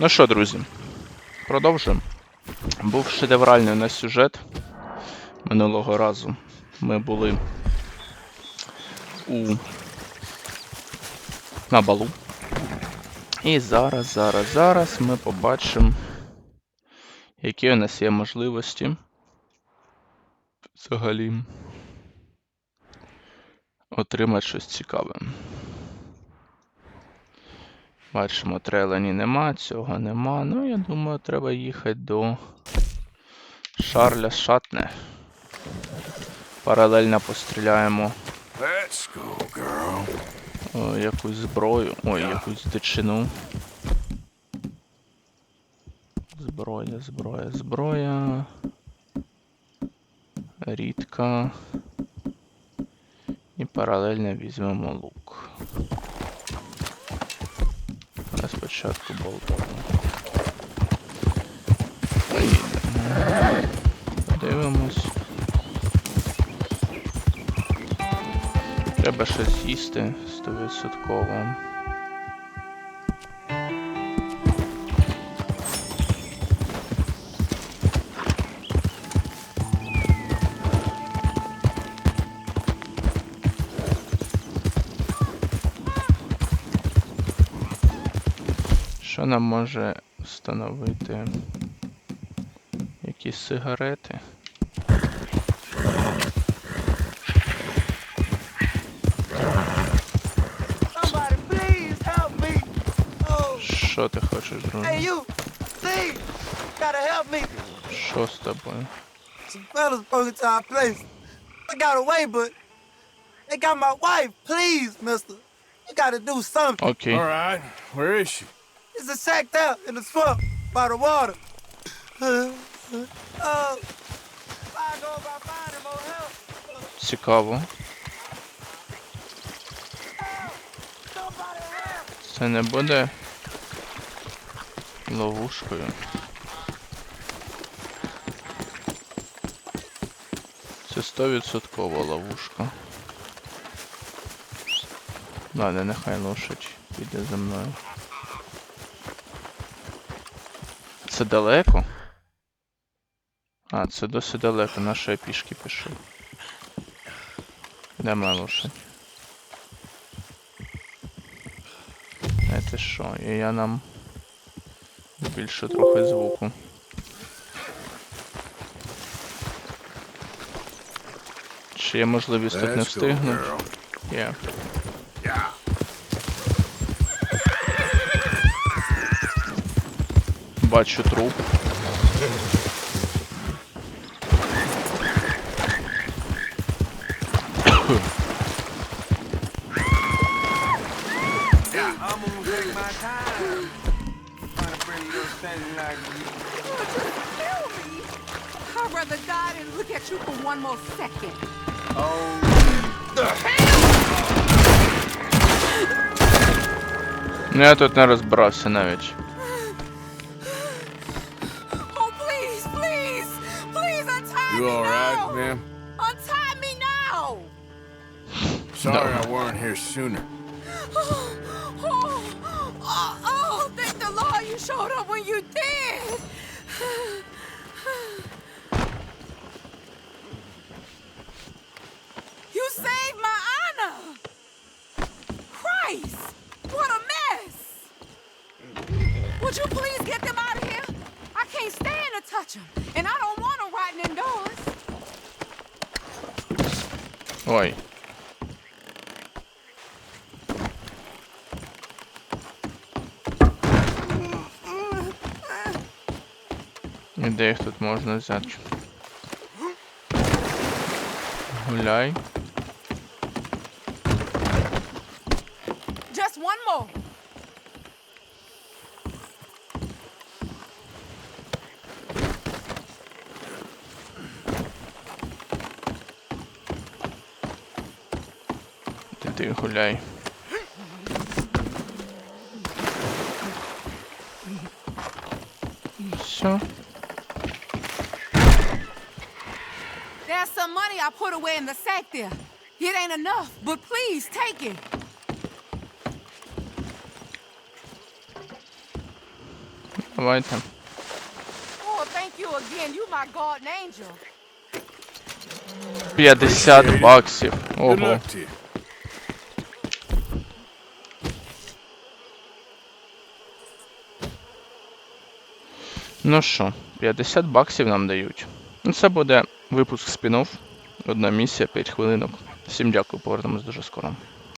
Ну що, друзі, продовжуємо. Був шедевральний у нас сюжет минулого разу. Ми були у на балу. І зараз, зараз, зараз ми побачимо, які у нас є можливості взагалі отримати щось цікаве. Бачимо, трелені нема, цього нема. Ну, я думаю, треба їхати до Шарля Шатне. Паралельно постріляємо Let's go, girl. о, якусь зброю. Ой, якусь дичину. Зброя, зброя, зброя. Рідка. І паралельно візьмемо лук. Спочатку болтаємо. Подивимось. Треба щось їсти стовідсотково. Що нам може встановити якісь сигарети? Oh, Що ти хочеш, hey друже? you, please, gotta help me. Що з тобою? Some fellas broke into our place. I got away, but they got my wife. Please, mister, you gotta do something. Окей. All right. Where is she? It's a sacked out in the swamp by the water. Uh, uh. Цікаво. Це не буде ловушкою. Це 100% ловушка. Ладно, нехай лошадь піде за мною. Це далеко? А, це досить далеко, на що я пішки пішов. Де лошадь? Знаєте що, і я нам більше трохи звуку. Чи є можливість тут не встигнути? Є. Yeah. More second. Ну я тут не розбирався навіть. You me all now. ma'am? Untie me now. Sorry No. I weren't here sooner. Oh, oh, oh, oh, thank the Lord you showed up when you did. You saved my honor. Christ, what a mess. Would you please get them out of here? I can't stand to touch them, and I don't Ой. І де їх тут можна взяти? Гуляй. Just one more. Ти ти гуляй. Все. There's some money I put away in the sack there. It ain't enough, but please take it. Давайте. Oh, thank you again. You my guardian angel. 50 баксів. Good Ого. Ну що, 50 баксів нам дають. Ну, це буде випуск спін-офф. Одна місія, 5 хвилинок. Всім дякую, повернемось дуже скоро.